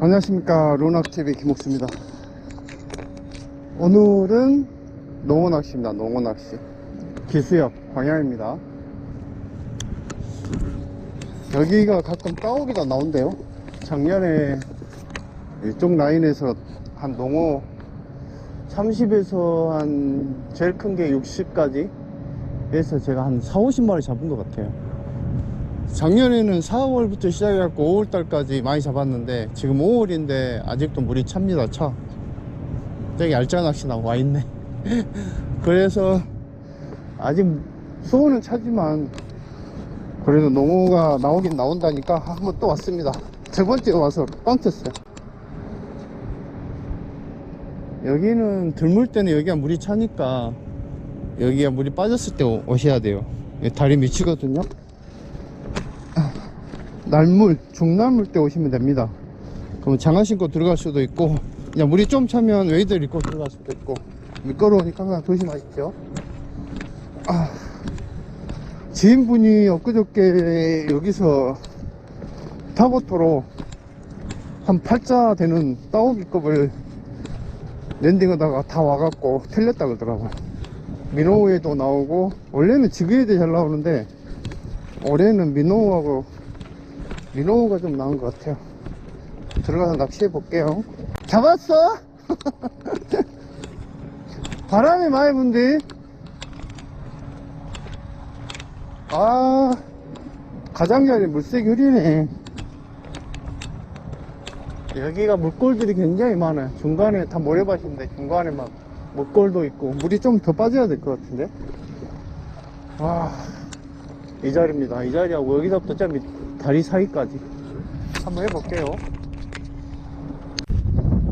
안녕하십니까. 로낙TV 김옥수입니다. 오늘은 농어낚시입니다. 농어낚시. 기수역 방향입니다. 여기가 가끔 따오기가 나온대요. 작년에 이쪽 라인에서 한 농어 30에서 한 제일 큰 게 60까지 해서 제가 한 4, 50마리 잡은 것 같아요 작년에는 4월부터 시작해갖고 5월달까지 많이 잡았는데 지금 5월인데 아직도 물이 찹니다 차. 되게 얄짤 낚시나 와있네. 그래서 아직 수온은 차지만 그래도 농어가 나오긴 나온다니까 한번 또 왔습니다. 저번주에 와서 빵 쳤어요. 여기는 들물 때는 여기가 물이 차니까 여기가 물이 빠졌을 때 오- 오셔야 돼요. 다리 미치거든요 날물, 중날물 때 오시면 됩니다. 그럼 장화 신고 들어갈 수도 있고, 그냥 물이 좀 차면 웨이드를 입고 들어갈 수도 있고, 미끄러우니까 항상 조심하십시오. 아, 지인분이 엊그저께 여기서 타보토로 한 8자 되는 따오기급을 랜딩하다가 다 와갖고 틀렸다 그러더라고요. 미노우에도 나오고, 원래는 지그에도 잘 나오는데, 올해는 미노우하고 민호가 좀 나은 것 같아요. 들어가서 낚시해 볼게요. 잡았어? 바람이 많이 분디. 아, 가장자리 물색이 흐리네. 여기가 물골들이 굉장히 많아요. 중간에 다 모래밭인데 중간에 막 물골도 있고 물이 좀 더 빠져야 될 것 같은데. 와, 이 자리입니다. 이 자리하고 여기서부터 저 밑, 다리 사이까지 한번 해볼게요.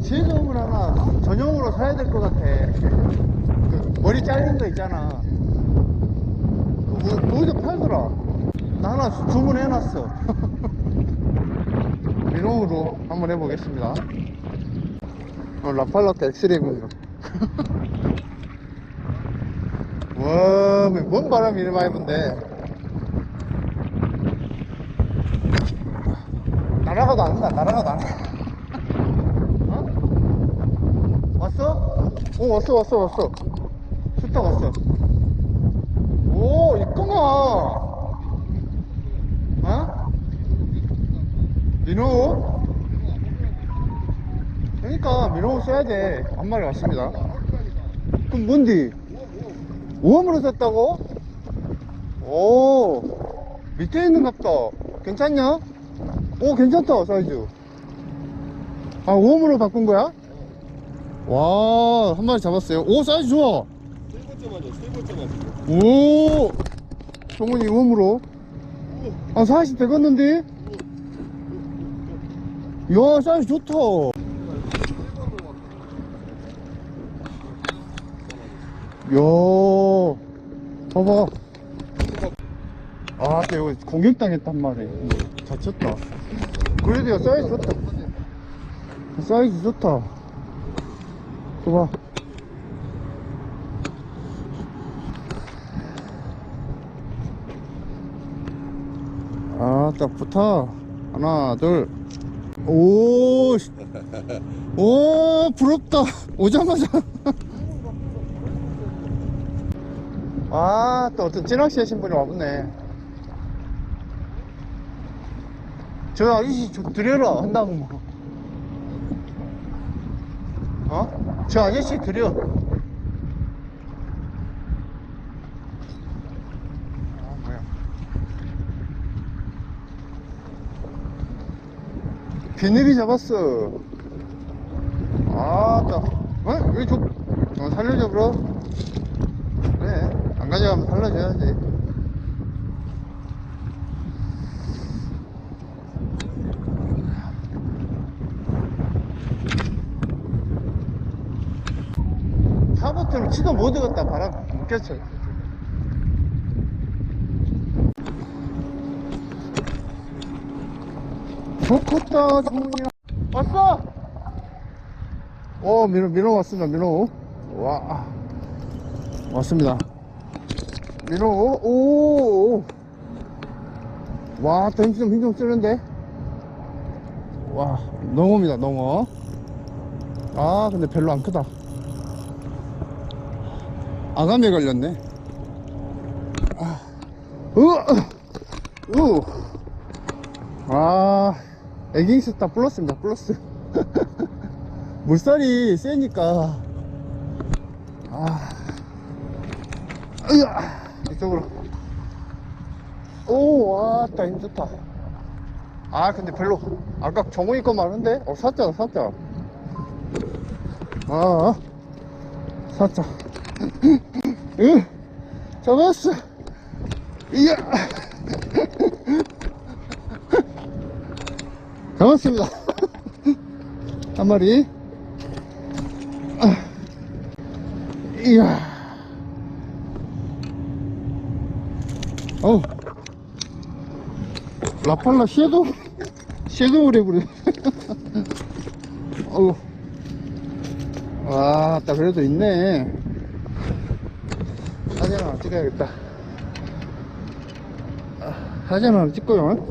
실검을 하나 전용으로 사야 될 것 같아. 그 머리 잘린 거 있잖아. 어디서 팔더라. 나 하나 주- 주문해놨어. 미롱으로 한번 해보겠습니다. 어, 라팔라트 엑스레이입니다. 와, 뭔 바람이 이리 많이 분데. 날아가도 안 나, 날아가도 안 나. 어? 왔어? 오, 왔어, 왔어, 왔어. 슈타 왔어. 오, 있구나. 어? 민호? 그러니까, 민호 써야 돼. 한 마리 왔습니다. 그럼 뭔디? 우험으로 샀다고? 오, 밑에 있는 갑다. 괜찮냐? 오, 괜찮다, 사이즈. 아, 우험으로 바꾼 거야? 와, 한 마리 잡았어요. 오, 사이즈 좋아. 세 번째 맞아, 세 번째 맞아. 오, 종훈이 우험으로. 아, 40 되겠는데? 야, 사이즈 좋다. 야, 봐봐. 아, 또 이거 공격당했단 말이야. 다쳤다. 야, 사이즈 좋다. 사이즈 좋다. 봐봐. 아, 딱 붙어. 하나, 둘. 오, 씨. 오, 부럽다. 오자마자. 아, 또 어떤 찌낚시 하신 분이 와보네. 저 아저씨 좀 드려라. 한다고 뭐. 어? 저 아저씨 드려. 아, 뭐야. 비늘이 잡았어. 아, 따. 어? 왜 저, 어, 살려줘, 브로. 그래. 안 가져가면 살려줘야지. 치도 못 익었다. 바람 묶였어. 좋겠다, 정훈이야. 왔어! 오, 민호, 민호 왔습니다, 민호. 와. 왔습니다. 민호, 오! 와, 또 힘 좀, 힘좀 쓰는데? 와, 농어입니다, 농어. 아, 근데 별로 안 크다. 아감에 걸렸네. 아, 으, 으. 아, 에깅스타 플러스입니다, 플러스. 물살이 세니까. 아, 으야, 이쪽으로. 오, 와, 따힘 좋다. 아, 근데 별로. 아까 정훈이 거 많은데? 어, 사자, 사자. 아, 사자. 으, 잡았어. 이야. 잡았습니다. 한 마리. 아, 이야. 어우. 라팔라 섀도우 섀도우 랩으로 어우 와 딱 그래도 있네 사진 하나 찍어야겠다. 아, 사진 하나 찍고요.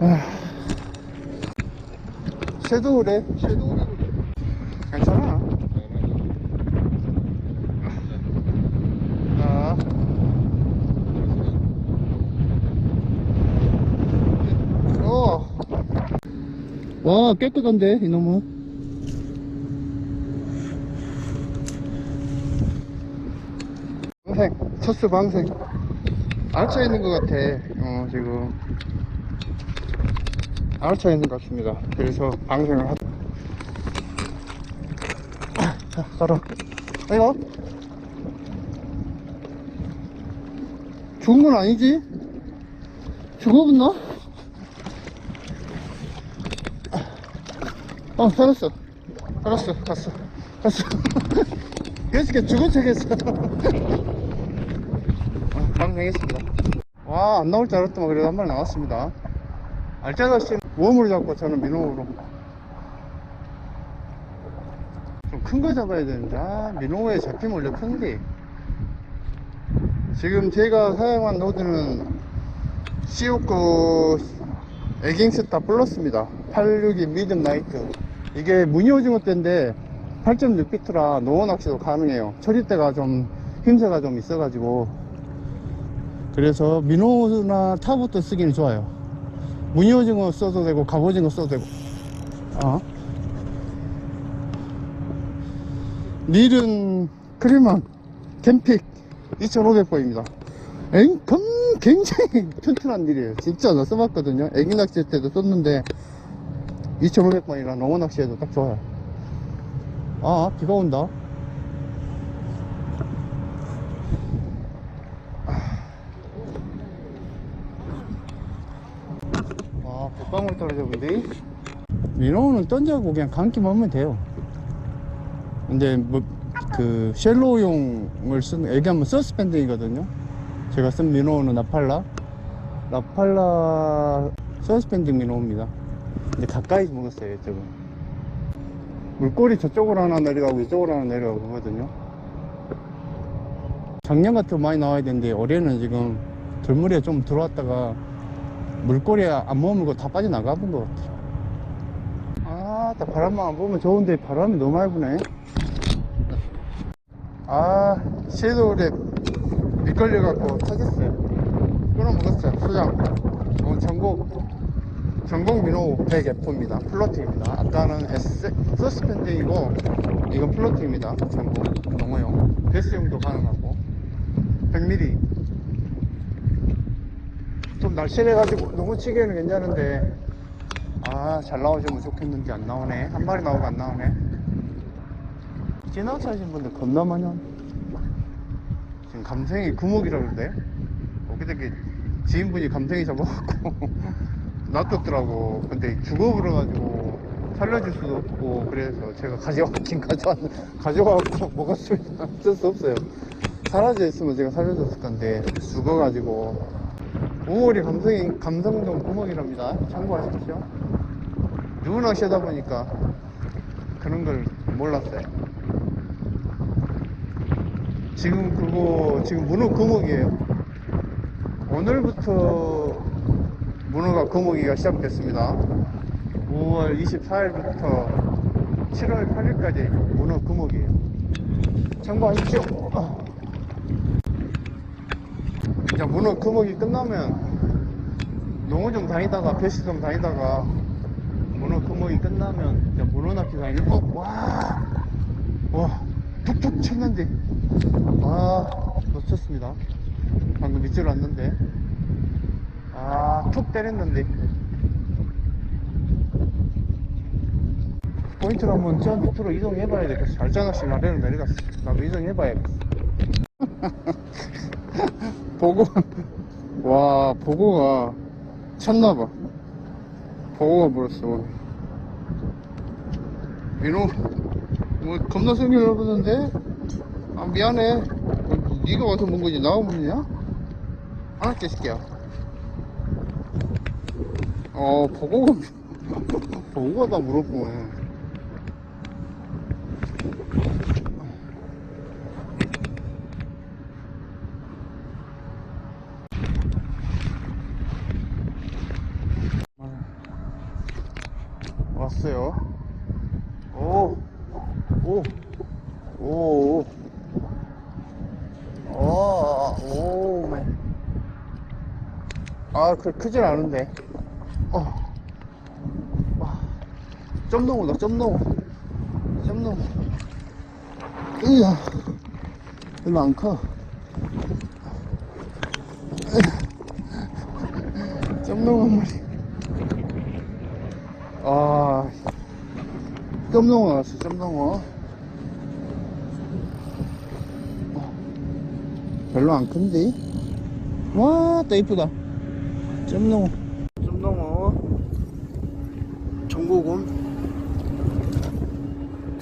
아, 섀도우 랩 섀도우 랩으로 괜찮아. 아. 어. 와, 깨끗한데, 이놈은. 방생, 첫수 방생. 알차 있는 것 같아, 어, 지금. 알차 있는 것 같습니다. 그래서 방생을 하. 아, 자, 가라. 아이고. 죽은 건 아니지? 죽어봤나? 어, 살았어. 살았어. 갔어. 갔어. 그래서 죽은 척 했어. 어, 방생했습니다. 와, 안 나올 줄 알았더만 그래도 한 마리 나왔습니다. 알짜다시 웜으로 잡고 저는 민호로. 좀 큰 거 잡아야 되는데, 아, 민호에 잡히면 원래 큰데. 지금 제가 사용한 노드는 시오코 에깅스타 플러스입니다 862 미든 나이트 이게 무늬 오징어 때인데 8.6피트라 노어 낚시도 가능해요 처리대가 좀 힘새가 좀 있어가지고 그래서 민호나 타부터 쓰기는 좋아요. 무늬 오징어 써도 되고 갑오징어 써도 되고. 어. 릴은 크리만 캠픽 2,500번입니다. 앵컴 굉장히 튼튼한 일이에요. 진짜 나 써봤거든요. 애기 낚시 때도 썼는데 2500번이라 농어 낚시에도 딱 좋아요. 아 비가 온다 아 빗 방울 떨어져 본데. 민호는 던져고 그냥 감기만 하면 돼요. 근데 뭐 그 쉘로용을 쓴 애기하면 서스펜딩이거든요. 제가 쓴 민호는 나팔라. 나팔라 서스펜딩 민호입니다. 근데 가까이 먹었어요 이쪽은. 물꼬리 저쪽으로 하나 내려가고 이쪽으로 하나 내려가고 그거든요. 작년 같으면 많이 나와야 되는데 올해는 지금 돌무리에 좀 들어왔다가 물꼬리에 안 머물고 다 빠져나가 본 것 같아요 아, 딱 바람만 안 보면 좋은데 바람이 너무 많이 부네 아, 섀도우랩 미끌려갖고 타겠어요. 끊어 먹었어요. 수장. 어, 전곡, 전곡 민호 100F입니다. 플로팅입니다. 아까는 S, 서스펜딩이고, 이건 플로팅입니다. 전곡, 농어용. 베스용도 가능하고. 100mm. 좀 날씬해가지고, 농어 치기에는 괜찮은데, 아, 잘 나오시면 좋겠는데 안 나오네. 한 마리 나오고 안 나오네. 지나가시는 분들 겁나 와. 지금 감생이 구멍이라 그러는데 어떻게 지인분이 감생이 잡아갖고 놔뒀더라고 근데 죽어버려가지고 살려줄 수도 없고 그래서 제가 가져왔긴 가져왔 가져와갖고 먹었으면 어쩔 수 없어요 사라져 있으면 제가 살려줬을 건데 죽어가지고 5월이 감성이 감성동 구멍이랍니다 참고하십시오 누구 낚시하다 보니까 그런 걸 몰랐어요 지금 그거 지금 문어 금옥이에요 오늘부터 문어가 금어기가 시작됐습니다. 5월 24일부터 7월 8일까지 문어 금어기예요. 참고하십시오. 아. 자, 문어 금어기 끝나면 농어 좀 다니다가 배시 좀 다니다가 문어 금어기 끝나면 이제 문어 낚시 다니는 어, 와, 와, 툭툭 쳤는데, 아, 놓쳤습니다. 방금 밑줄 왔는데, 아, 툭 때렸는데. 포인트를 한번 저 밑으로 이동해봐야 되겠어. 알짜낚시 아래로 내려갔어. 나도 이동해봐야겠어. 보고, 와, 보고가 찼나봐. 보고가 물었어. 민호, 뭐, 겁나 성질 넓었는데? 아, 미안해. 어, 네가 와서 문 거지, 나가 문이냐? 아, 개새끼야. 어, 보고가, 보고가 다 물었구만. 왔어요. 오, 오, 오, 오, 오, 오, 맨. 아, 그, 크진 않은데. 어. 와. 점 넘어다, 점 넘어. 점 넘어. 으야. 별로 안 커. 점 넘어 한 마리. 아, 점농어 나왔어, 점농어. 어, 별로 안 큰데? 와, 또 이쁘다. 점농어. 점농어. 전국은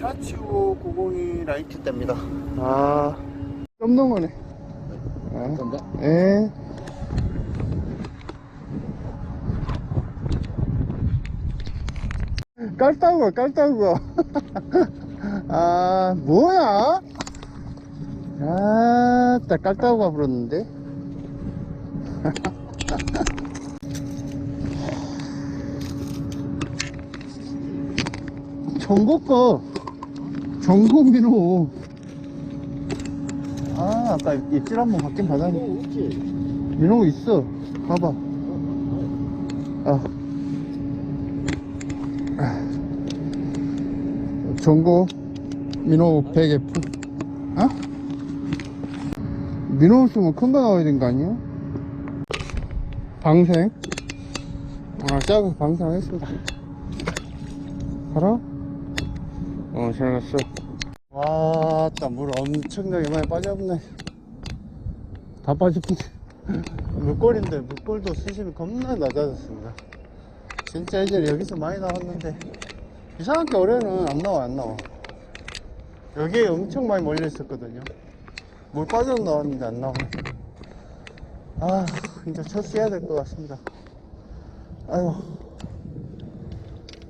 타치오 902 라이트 때입니다. 아, 점농어네. 아, 감사합니다. 예. 깔따구가 깔따구가 아 뭐야? 아따 깔따구가 불었는데? 전국거. 전국민호. 아 아까 입질 한번 받긴 받았는데. 민호 있어. 봐봐. 아 전고 민호 100F 어? 민호 없으면 큰 거 나와야 되는 거 아니야? 방생? 아 작은 방생하겠습니다. 가라? 어잘 갔어. 와따 물 엄청나게 많이 빠졌네. 다 빠졌네. 물골인데 물골도 수심이 겁나 낮아졌습니다. 진짜 예전에 여기서 많이 나왔는데 이상하게 올해는 안 나와 안 나와. 여기에 엄청 많이 몰려 있었거든요. 물 빠져 나왔는데 안 나오네 아 이제 철수해야 될 것 같습니다. 아유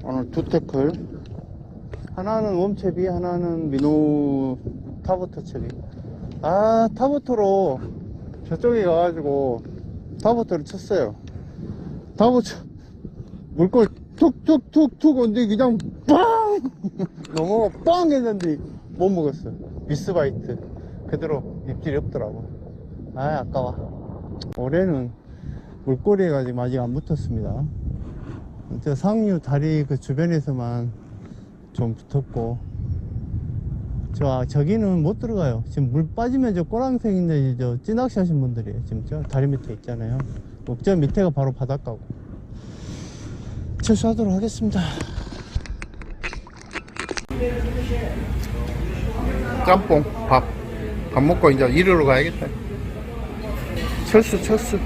오늘 두 태클. 하나는 웜채비 하나는 민호 타버터 채비. 아 타버터로 저쪽에 가가지고 타버터를 쳤어요. 타버터 물골 툭툭툭툭 온데 그냥 빵! 넘어가 빵 했는데 못 먹었어 미스바이트. 그대로 입질이 없더라고. 아 아까워. 올해는 물꼬리에 가지고 아직 안 붙었습니다. 저 상류 다리 그 주변에서만 좀 붙었고. 저 저기는 못 들어가요. 지금 물 빠지면 저 꼬랑생인데 저 찌낚시 하신 분들이에요. 지금 저 다리 밑에 있잖아요. 저 밑에가 바로 바닷가고 철수하도록 하겠습니다. 짬뽕, 밥. 밥 먹고 이제 이리로 가야겠다. 철수, 철수.